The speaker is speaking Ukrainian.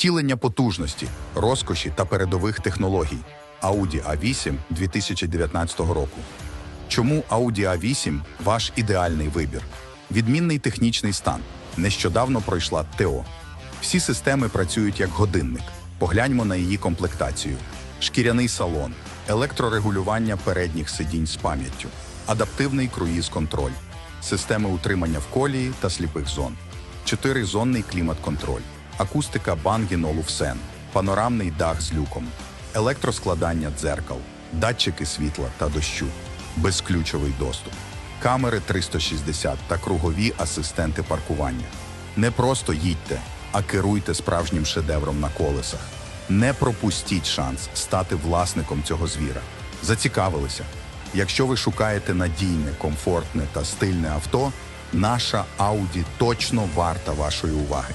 Втілення потужності, розкоші та передових технологій. Audi A8 2019 року. Чому Audi A8 – ваш ідеальний вибір? Відмінний технічний стан. Нещодавно пройшла ТО. Всі системи працюють як годинник. Погляньмо на її комплектацію: шкіряний салон, електрорегулювання передніх сидінь з пам'яттю, адаптивний круїз-контроль, системи утримання в колії та сліпих зон, чотиризонний клімат-контроль, акустика Bang Olufsen, панорамний дах з люком, електроскладання дзеркал, датчики світла та дощу, безключовий доступ, камери 360 та кругові асистенти паркування. Не просто їдьте, а керуйте справжнім шедевром на колесах. Не пропустіть шанс стати власником цього звіра. Зацікавилися. Якщо ви шукаєте надійне, комфортне та стильне авто, наша Audi точно варта вашої уваги.